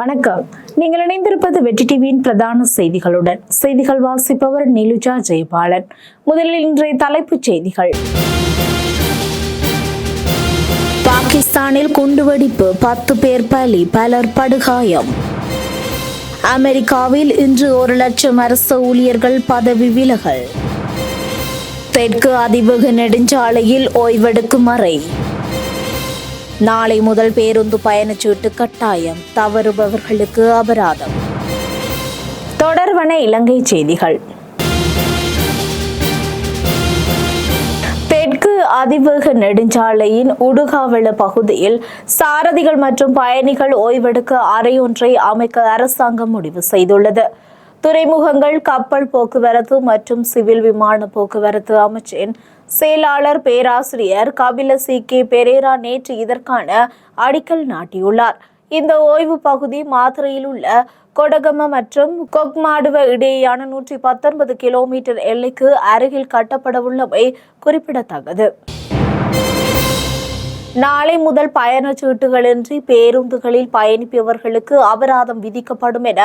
வணக்கம். நீங்கள் இணைந்திருப்பது வெற்றி டிவியின் பிரதான செய்திகளுடன். செய்திகள் வாசிப்பவர் நிலுஜா ஜெயபாலன். முதலில் இன்றைய தலைப்புச் செய்திகள். பாகிஸ்தானில் குண்டுவெடிப்பு பத்து பேர் பலி பலர் படுகாயம். அமெரிக்காவில் இன்று ஒரு லட்சம் அரசு ஊழியர்கள் பதவி விலகல். தெற்கு அதிவேக நெடுஞ்சாலையில் ஓய்வெடுக்கும் அறை. நாளை முதல் பேருந்து பயணச்சீட்டு கட்டாயம். தவறுபவர்களுக்கு அபராதம். தொடர்வன இலங்கை செய்திகள். தெற்கு அதிவேக நெடுஞ்சாலையின் உடுகாவள பகுதியில் சாரதிகள் மற்றும் பயணிகள் ஓய்வெடுக்க அறையொன்றை அமைக்க அரசாங்கம் முடிவு செய்துள்ளது. துறைமுகங்கள் கப்பல் போக்குவரத்து மற்றும் சிவில் விமான போக்குவரத்து அமைச்சின் செயலாளர் பேராசிரியர் கபில சி. கே. பெரேரா நேற்று இதற்கான அடிக்கல் நாட்டியுள்ளார். இந்த ஓய்வு பகுதி மாத்திரையில் உள்ள கொடகம மற்றும் கொக்மாடுவ இடையேயான நூற்றி பத்தொன்பது கிலோமீட்டர் எல்லைக்கு அருகில் கட்டப்படவுள்ளவை குறிப்பிடத்தக்கது. நாளை முதல் பயணச்சீட்டுகளின்றி பேருந்துகளில் பயணிப்பவர்களுக்கு அபராதம் விதிக்கப்படும் என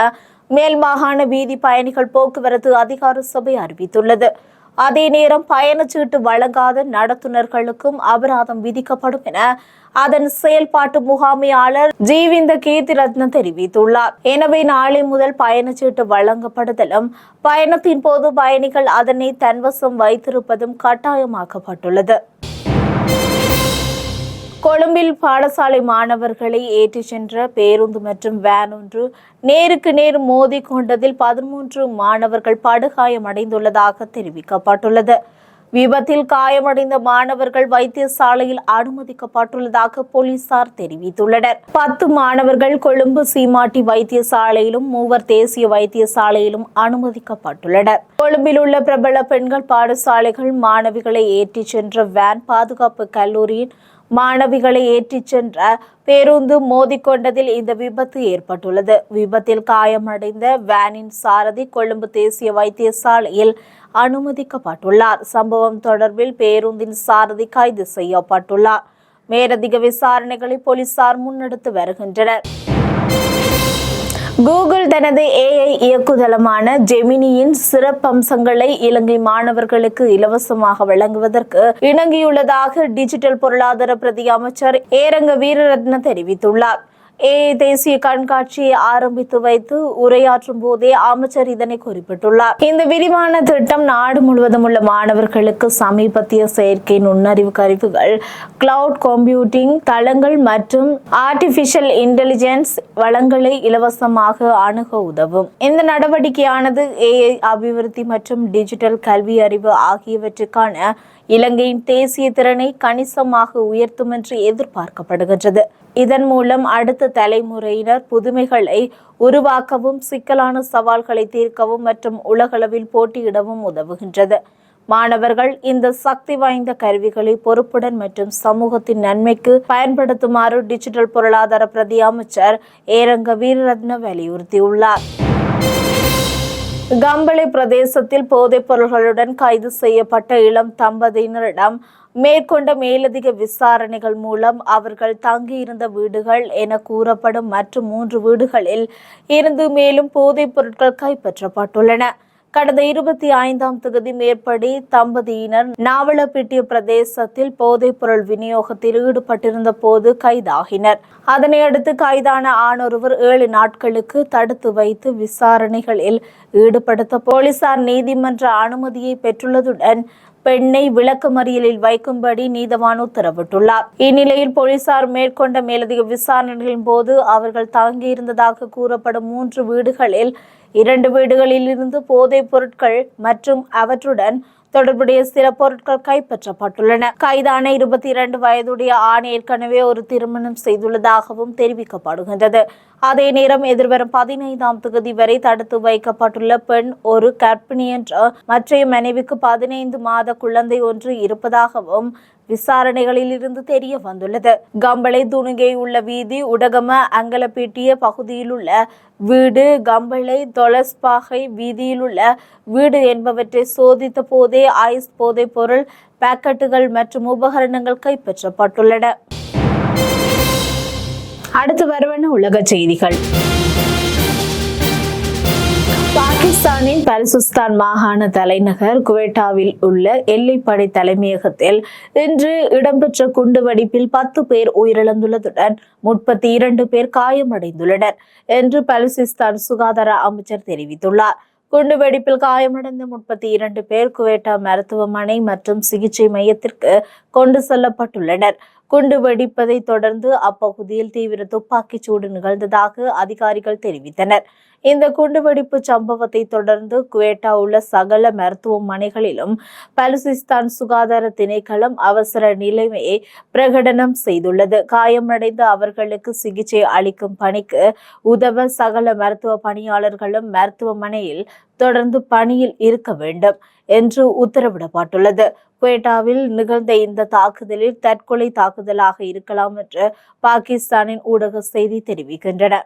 மேல் மாகாண வீதி பயணிகள் போக்குவரத்து அதிகார சபை அறிவித்துள்ளது. அதே நேரம் பயணச்சீட்டு வழங்காத நடத்துனர்களுக்கும் அபராதம் விதிக்கப்படும் என அதன் செயல்பாட்டு முகாமையாளர் ஜீவிந்த கீர்த்திரத்ன தெரிவித்துள்ளார். எனவே நாளை முதல் பயணச்சீட்டு வழங்கப்படுதலும் பயணத்தின் போது பயணிகள் அதனை தன்வசம் வைத்திருப்பதும் கட்டாயமாக்கப்பட்டுள்ளது. கொழும்பில் பாடசாலை மாணவர்களை ஏற்றிச் சென்ற பேருந்து மற்றும் வேன் ஒன்று நேருக்கு நேர் மோதி கொண்டதில் பதிமூன்று மாணவர்கள் படுகாயமடைந்துள்ளதாக தெரிவிக்கப்பட்டுள்ளது. விபத்தில் காயமடைந்த மாணவர்கள் வைத்தியசாலையில் அனுமதிக்கப்பட்டுள்ளதாக போலீசார் தெரிவித்துள்ளனர். பத்து மாணவர்கள் கொழும்பு சீமாட்டி வைத்தியசாலையிலும் மூவர் தேசிய வைத்தியசாலையிலும் அனுமதிக்கப்பட்டுள்ளனர். கொழும்பில் உள்ள பிரபல பெண்கள் பாடசாலைகள் மாணவிகளை ஏற்றிச் சென்ற வேன் பாதுகாப்பு கல்லூரியின் மாணவிகளை ஏற்றிச் சென்ற பேருந்து மோதிக்கொண்டதில் இந்த விபத்து ஏற்பட்டுள்ளது. விபத்தில் காயமடைந்த வேனின் சாரதி கொழும்பு தேசிய வைத்தியசாலையில் அனுமதிக்கப்பட்டுள்ளார். சம்பவம் தொடர்பில் பேருந்தின் சாரதி கைது செய்யப்பட்டுள்ளார். மேலதிக விசாரணைகளை போலீசார் முன்னெடுத்து வருகின்றனர். கூகுள் தனது ஏஐ இயக்குதளமான ஜெமினியின் சிறப்பம்சங்களை இலங்கை மாணவர்களுக்கு இலவசமாக வழங்குவதற்கு இணங்கியுள்ளதாக டிஜிட்டல் பொருளாதார பிரதி அமைச்சர் ஏரங்க வீரரத்ன தெரிவித்துள்ளார். ஏஐ தேசிய கண்காட்சியை ஆரம்பித்து வைத்து உரையாற்றும் போதே அமைச்சர் இதனை குறிப்பிட்டுள்ளார். இந்த விரிவான திட்டம் நாடு முழுவதும் உள்ள மாணவர்களுக்கு சமீபத்திய செயற்கை நுண்ணறிவு கருவிகள் கிளவுட் கம்ப்யூட்டிங் தளங்கள் மற்றும் ஆர்டிபிஷியல் இன்டெலிஜென்ஸ் வளங்களை இலவசமாக அணுக உதவும். இந்த நடவடிக்கையானது ஏஐ அபிவிருத்தி மற்றும் டிஜிட்டல் கல்வி அறிவு ஆகியவற்றுக்கான இலங்கையின் தேசிய திறனை கணிசமாக உயர்த்தும் என்று எதிர்பார்க்கப்படுகின்றது. இதன் மூலம் அடுத்த தலைமுறையினர் புதுமைகளை உருவாக்கவும் சிக்கலான சவால்களை தீர்க்கவும் மற்றும் உலகளவில் போட்டியிடவும் உதவுகின்றது. மாணவர்கள் இந்த சக்தி வாய்ந்த கருவிகளை பொறுப்புடன் மற்றும் சமூகத்தின் நன்மைக்கு பயன்படுத்துமாறு டிஜிட்டல் பொருளாதார பிரதி அமைச்சர் ஏரங்க வீரரத்ன வலியுறுத்தியுள்ளார். கம்பளை பிரதேசத்தில் போதைப் பொருள்களுடன் கைது செய்யப்பட்ட இளம் தம்பதியினரிடம் மேற்கொண்ட மேலதிக விசாரணைகள் மூலம் அவர்கள் தங்கியிருந்த வீடுகள் என கூறப்படும் மற்றும் மூன்று வீடுகளில் இருந்து மேலும் போதைப் பொருட்கள் கைப்பற்றப்பட்டுள்ளன. கடந்த இருபத்தி ஐந்தாம் தொகுதி மேற்படி தம்பதியினர் நாவலப்பிட்டிய பிரதேசத்தில் போதைப் பொருள் விநியோகத்தில் ஈடுபட்டிருந்த போது கைதாகினர். அதனையடுத்து கைதான ஆணொருவர் ஏழு நாட்களுக்கு தடுத்து வைத்து விசாரணைகளில் ஈடுபடுத்த போலீசார் நீதிமன்ற அனுமதியை பெற்றுள்ளதுடன் பெண்ணை விளக்கமறியலில் வைக்கும்படி நீதவான் உத்தரவிட்டுள்ளார். இந்நிலையில் போலீசார் மேற்கொண்ட மேலதிக விசாரணைகளின் போது அவர்கள் தங்கியிருந்ததாக கூறப்படும் மூன்று வீடுகளில் இரண்டு வீடுகளில் இருந்து போதைப் பொருட்கள் மற்றும் அவற்றுடன் தொடர்புடைய சில பொருட்கள் கைப்பற்றப்பட்டுள்ளன. கைதான இருபத்தி இரண்டு வயதுடைய ஆண் ஏற்கனவே ஒரு திருமணம் செய்துள்ளதாகவும் தெரிவிக்கப்படுகின்றது. அதே நேரம் எதிர்வரும் பதினைந்தாம் தொகுதி வரை தடுத்து வைக்கப்பட்டுள்ள பெண் ஒரு கர்ப்பிணி என்ற மற்றைய மனைவிக்கு பதினைந்து மாத குழந்தை ஒன்று இருப்பதாகவும் விசாரணைகளில் இருந்து தெரிய வந்துள்ளது. கம்பளை துணுகை உள்ள வீதி உடகம அங்கலப்பீட்டிய பகுதியில் உள்ள வீடு கம்பளை தொலஸ்பாகை வீதியில் உள்ள வீடு என்பவற்றை சோதித்த போதே ஐஸ் போதைப் பொருள் பாக்கெட்டுகள் மற்றும் உபகரணங்கள் கைப்பற்றப்பட்டுள்ளன. அடுத்து வருவன உலக செய்திகள். ஈரானின் பரிசுஸ்தான் மாகாண தலைநகர் குவேட்டாவில் உள்ள எல்லைப்படை தலைமையகத்தில் இன்று இடம்பெற்ற குண்டுவெடிப்பில் பத்து பேர் உயிரிழந்துள்ளதுடன் முப்பத்தி இரண்டு பேர் காயமடைந்துள்ளனர் என்று பலுசிஸ்தான் சுகாதார அமைச்சர் தெரிவித்துள்ளார். குண்டுவெடிப்பில் காயமடைந்த முப்பத்தி இரண்டு பேர் குவேட்டா மருத்துவமனை மற்றும் சிகிச்சை மையத்திற்கு கொண்டு செல்லப்பட்டுள்ளனர். குண்டு வெடிப்பதை தொடர்ந்து அப்பகுதியில் தீவிர துப்பாக்கிச் சூடு நிகழ்ந்ததாக அதிகாரிகள் தெரிவித்தனர். இந்த குண்டுவெடிப்பு சம்பவத்தை தொடர்ந்து குவேட்டா உள்ள சகல மருத்துவமனைகளிலும் பலுசிஸ்தான் சுகாதார திணைக்களம் அவசர நிலைமையை பிரகடனம் செய்துள்ளது. காயமடைந்த அவர்களுக்கு சிகிச்சை அளிக்கும் பணிக்கு உதவ சகல மருத்துவ பணியாளர்களும் மருத்துவமனையில் தொடர்ந்து பணியில் இருக்க வேண்டும் என்று உத்தரவிடப்பட்டுள்ளது. குவேட்டாவில் நிகழ்ந்த இந்த தாக்குதலில் தற்கொலை தாக்குதலாக இருக்கலாம் என்று பாகிஸ்தானின் ஊடக செய்தி தெரிவிக்கின்றன.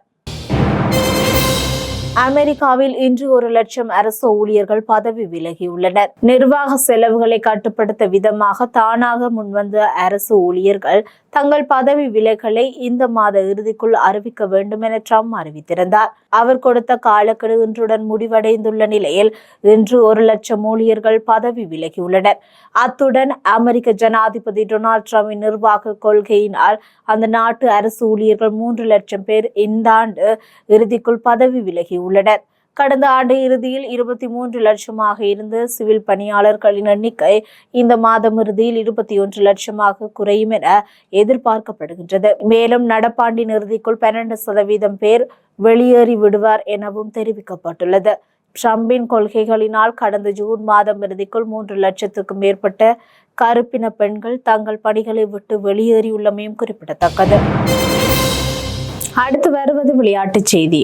அமெரிக்காவில் இன்று ஒரு லட்சம் அரசு ஊழியர்கள் பதவி விலகியுள்ளனர். நிர்வாக செலவுகளை கட்டுப்படுத்த விதமாக தானாக முன்வந்த அரசு ஊழியர்கள் தங்கள் பதவி விலகலை இந்த மாத இறுதிக்குள் அறிவிக்க வேண்டும் என ட்ரம்ப் அறிவித்திருந்தார். அவர் கொடுத்த காலக்கெடு இன்றுடன் முடிவடைந்துள்ள நிலையில் இன்று ஒரு லட்சம் ஊழியர்கள் பதவி விலகியுள்ளனர். அத்துடன் அமெரிக்க ஜனாதிபதி டொனால்ட் ட்ரம்பின் நிர்வாக கொள்கையினால் அந்த நாட்டு அரசு ஊழியர்கள் மூன்று லட்சம் பேர் இந்த ஆண்டு இறுதிக்குள் பதவி விலகியுள்ளனர். கடந்த ஆண்டு இறுதியில் இருபத்தி மூன்று லட்சமாக இருந்த சிவில் பணியாளர்களின் எண்ணிக்கை இந்த மாதம் இறுதியில் இருபத்தி ஒன்று லட்சமாக குறையும் என எதிர்பார்க்கப்படுகின்றது. மேலும் நடப்பாண்டின் இறுதிக்குள் பன்னெண்டு சதவீதம் பேர் வெளியேறி விடுவார் எனவும் தெரிவிக்கப்பட்டுள்ளது. ட்ரம்பின் கொள்கைகளினால் கடந்த ஜூன் மாதம் இறுதிக்குள் மூன்று லட்சத்துக்கும் மேற்பட்ட கருப்பின பெண்கள் தங்கள் பணிகளை விட்டு வெளியேறியுள்ளமையும் குறிப்பிடத்தக்கது. அடுத்து வருவது விளையாட்டுச் செய்தி.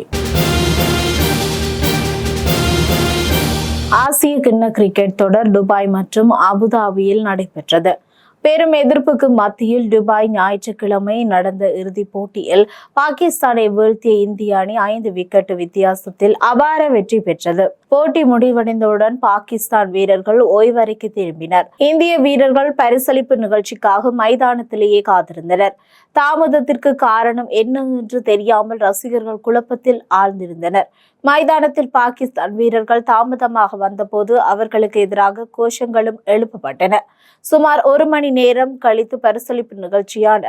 ஆசிய கிண்ண கிரிக்கெட் தொடர் துபாய் மற்றும் அபுதாபியில் நடைபெற்றது. பெரும் எதிர்ப்புக்கு மத்தியில் துபாய் ஞாயிற்றுக்கிழமை நடந்த இறுதிப் போட்டியில் பாகிஸ்தானை வீழ்த்திய இந்திய அணி ஐந்து விக்கெட் வித்தியாசத்தில் அபார வெற்றி பெற்றது. போட்டி முடிவடைந்தவுடன் பாகிஸ்தான் வீரர்கள் ஓய்வறைக்கு திரும்பினர். இந்திய வீரர்கள் பரிசளிப்பு நிகழ்ச்சிக்காக மைதானத்திலேயே காத்திருந்தனர். தாமதத்திற்கு காரணம் என்ன என்று தெரியாமல் ரசிகர்கள் குழப்பத்தில் ஆழ்ந்திருந்தனர். மைதானத்தில் பாகிஸ்தான் வீரர்கள் தாமதமாக வந்தபோது அவர்களுக்கு எதிராக கோஷங்களும் எழுப்பப்பட்டன. சுமார் ஒரு மணி நேரம் கழித்து பரிசளிப்பு நிகழ்ச்சியான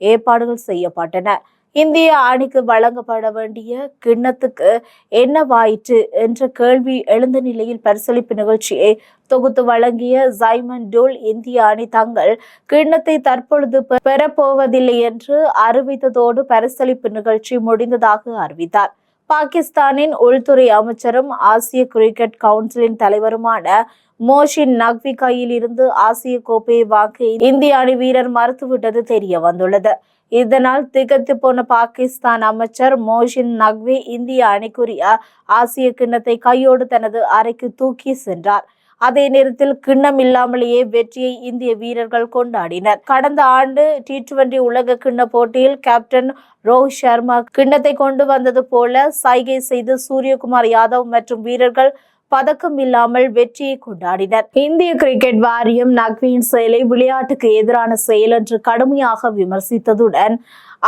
ஏற்பாடுகள் செய்யப்பட்டன. இந்திய அணிக்கு வழங்கப்பட வேண்டிய கிண்ணத்துக்கு என்னவாயிற்று என்ற கேள்வி எழுந்த நிலையில் பரிசளிப்பு நிகழ்ச்சியை தொகுத்து வழங்கிய ஜைமன் டோல் இந்திய அணி தங்கள் கிண்ணத்தை தற்பொழுது பெறப்போவதில்லை என்று அறிவித்ததோடு பரிசளிப்பு நிகழ்ச்சி முடிந்ததாக அறிவித்தார். பாகிஸ்தானின் உள்துறை அமைச்சரும் ஆசிய கிரிக்கெட் கவுன்சிலின் தலைவருமான மோஷின் நக்வி கையில் இருந்து ஆசிய கோப்பையை வாங்க இந்திய அணி வீரர் மறுத்துவிட்டது தெரிய வந்துள்ளது. இதனால் திகத்து போன பாகிஸ்தான் அமைச்சர் மோஷின் நக்வி இந்திய அணிக்குரிய ஆசிய கிண்ணத்தை கையோடு தனது அறைக்கு தூக்கி சென்றார். அதே நேரத்தில் கிண்ணம் இல்லாமலேயே வெற்றியை இந்திய வீரர்கள் கொண்டாடினர். கடந்த ஆண்டு டி டுவெண்டி உலக கிண்ண போட்டியில் கேப்டன் ரோஹித் சர்மா கிண்ணத்தை கொண்டு வந்தது போல சைகை செய்து சூரியகுமார் யாதவ் மற்றும் வீரர்கள் பதக்கம் இல்லாமல் வெற்றியை கொண்டாடினர். இந்திய கிரிக்கெட் வாரியம் நக்வியின் செயலை விளையாட்டுக்கு எதிரான செயல் என்று கடுமையாக விமர்சித்ததுடன்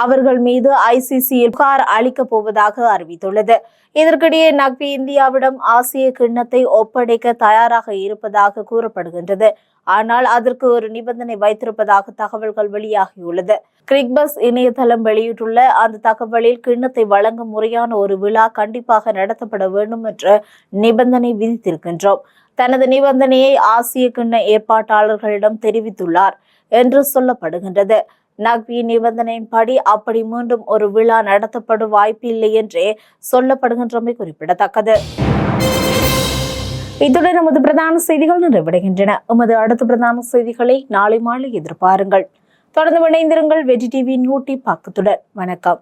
அவர்கள் மீது ஐசிசியில் புகார் அளிக்கப் போவதாக அறிவித்துள்ளது. இதற்கிடையே நக்வி இந்தியாவிடம் ஆசிய கிண்ணத்தை ஒப்படைக்க தயாராக இருப்பதாக கூறப்படுகின்றது. ஆனால் அதற்கு ஒரு நிபந்தனை வைத்திருப்பதாக தகவல்கள் வெளியாகியுள்ளது. கிரிக்பஸ் இணையதளம் வெளியிட்டுள்ள அந்த தகவலில் கிண்ணத்தை வழங்கும் முறையான ஒரு விழா கண்டிப்பாக நடத்தப்பட வேண்டும் என்ற நிபந்தனை விதித்திருக்கின்றோம். தனது நிபந்தனையை ஆசிய கிண்ண ஏற்பாட்டாளர்களிடம் தெரிவித்துள்ளார் என்று சொல்லப்படுகின்றது. நக்வி நிபந்தனையின்படி அப்படி மீண்டும் ஒரு விழா நடத்தப்படும் வாய்ப்பில்லை என்றே சொல்லப்படுகின்றமை குறிப்பிடத்தக்கது. இத்துடன் நமது பிரதான செய்திகள் நிறைவடைகின்றன. உமது அடுத்த பிரதான செய்திகளை நாளை மாலை எதிர்பாருங்கள். தொடர்ந்து இணைந்திருங்கள் வெற்றி டிவி நியூட்டி பக்கத்துடன். வணக்கம்.